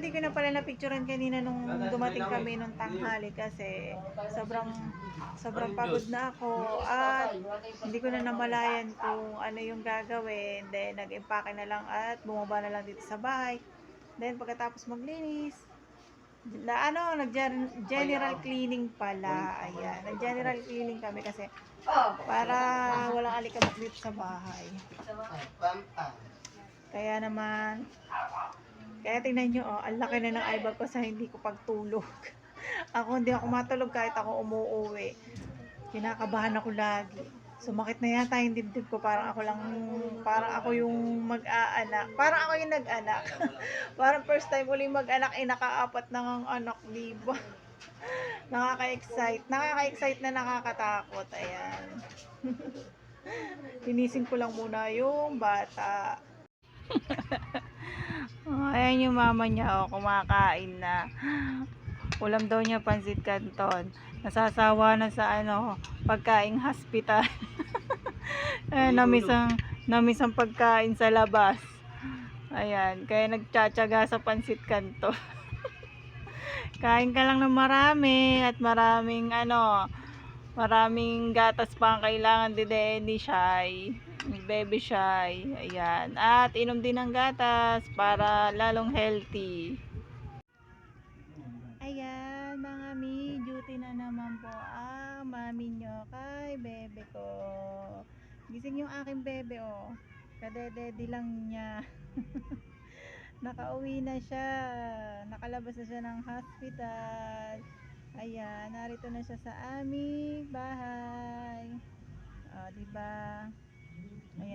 hindi ko na pala na-picturean kanina nung dumating kami nung tanghali kasi sobrang sobrang pagod na ako at hindi ko na namalayan kung ano yung gagawin. Then nag-impake na lang at bumaba na lang dito sa bahay. Then pagkatapos maglinis, na ano, nag-general cleaning pala. Ayan, nag-general cleaning kami kasi para walang alikabok dito sa bahay. Kaya naman, kaya tingnan nyo, oh, ang laki na ng eyebag ko sa hindi ko pagtulog. ako hindi ako matulog kahit ako umuuwi. Kinakabahan ako lagi. Sumakit na yata yung dibdib ko. Parang ako lang, parang ako yung mag-aanak. Parang ako yung nag-anak. parang first time uling mag-anak, eh nakaapat na ang anak, di ba? Nakaka-excite. Nakaka-excite na nakakatakot. Ayan. Linisin ko lang muna yung bata. Ayan yung mama niya, oh, kumakain na. Ulam daw niya pansit canton. Nasasawa na sa ano, pagkaing hospital. eh, namisang, namisang pagkain sa labas. Ayan, kaya nagtsatsaga sa pansit canton. Kain ka lang ng marami at maraming ano, maraming gatas pa ang kailangan din ni Shy. Baby Shy. Ayan. At inom din ng gatas para lalong healthy. Ayan, mga mi, duty na naman po ang mami nyo kay bebe ko. Gising yung aking bebe, oh. Kadedede lang niya. Nakauwi na siya. Nakalabas na siya ng hospital. Ayan, narito na siya sa aming bahay. O, di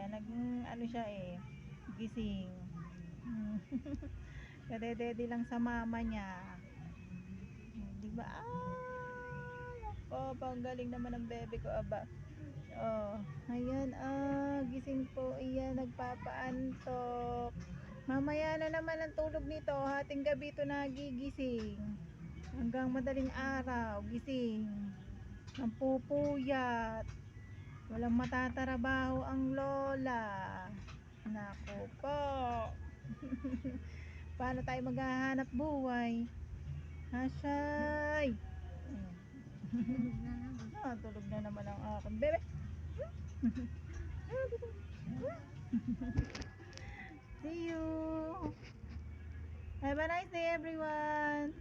Ayan, nag, ano siya eh, gising. Kadedede lang sa mama niya. Di ba? Ah, nako, pang galing naman ng bebe ko, aba. Oh, ayan, ah, gising po, iyan, nagpapaantok. Mamaya na naman ang tulog nito, hating gabi ito nagigising. Hanggang madaling araw, gising. Nampupuyat. Walang matatrabaho ang lola. Nako po. Paano tayo maghahanap buhay? Hasay. ah, tulog na naman ang aking bebe. See you. Have a nice day everyone.